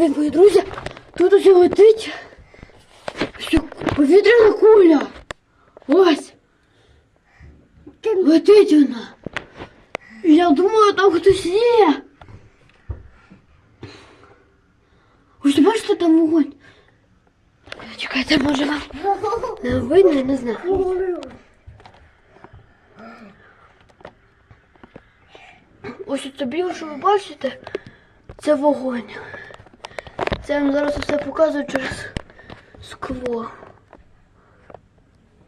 Привіт, мої друзі! Тут ось летить повітряна куля. Ось. Летить вона. Я думаю, там хтось є. Ось бачите, там вогонь. Чекайте, може вам видно, не знаю. Ось це біле, що ви бачите, це вогонь. Це я вам зараз все показую через скло.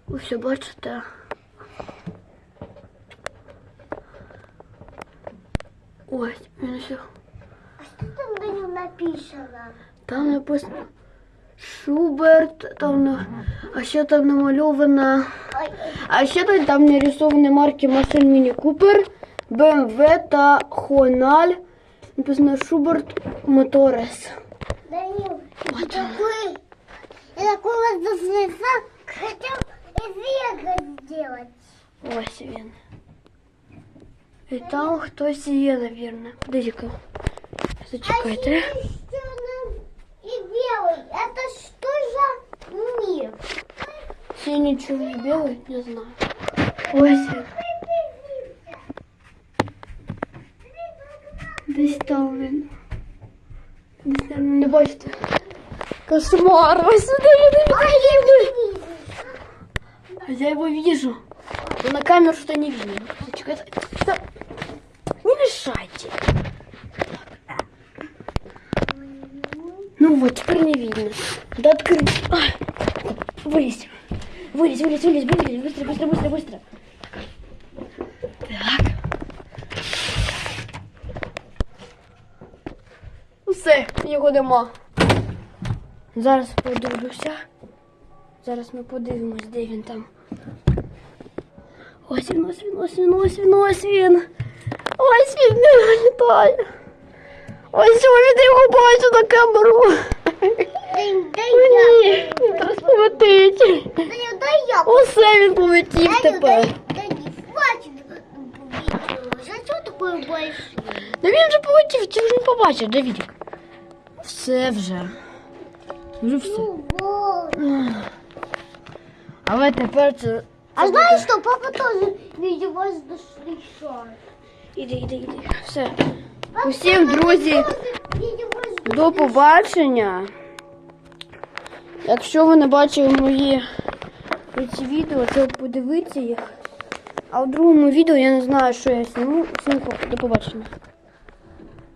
Ось бачите. Ось, він все. А что там на нем написано? Там написано Шуберт, там на... а ще там намальовано. Ой, А ще там, там нарисовані марки машин Міні Купер, БМВ та Хональ. Написано Шуберт Моторес. Данил, я такой, я такой воздушный знак хотел из Вега сделать. Ось він. І там хтось є, напевно. Подивіться. Зачекайте. Черный и белый. Это что за мир? Синій, чорний, білий, не знаю. Ось він. Десь там він. Десь там не бачите. Кошмар, ось сюди він А я не вижу. А я его вижу. Но на камеру что не видно. Зачекайте. Стоп. Не мешайте. Ну вот, теперь не видно. Да открыть. Ай. Вылезь. Вылезь, вылезь, вылезь, вылезь. Быстро, быстро, быстро, быстро. Так. Все, його нема. Зараз подивлюся. Зараз ми подивимось, де він там. Ось він, ось він, ось він, ось він, ось він. Ось він не літає. Ось він його бачу на камеру. Ні, він зараз полетить. Усе він полетів тепер. Ну він вже полетів, ти вже не побачив, Давідік. Все вже. Вже все. Вот. Але тепер це. А знаешь что, папа тоже видел воздушный шар. Іди, іди, іди. Все. Усім, друзі. До побачення. Якщо ви не бачили мої ці відео, то подивіться їх. А в другому відео я не знаю, що я зніму. Всім до побачення.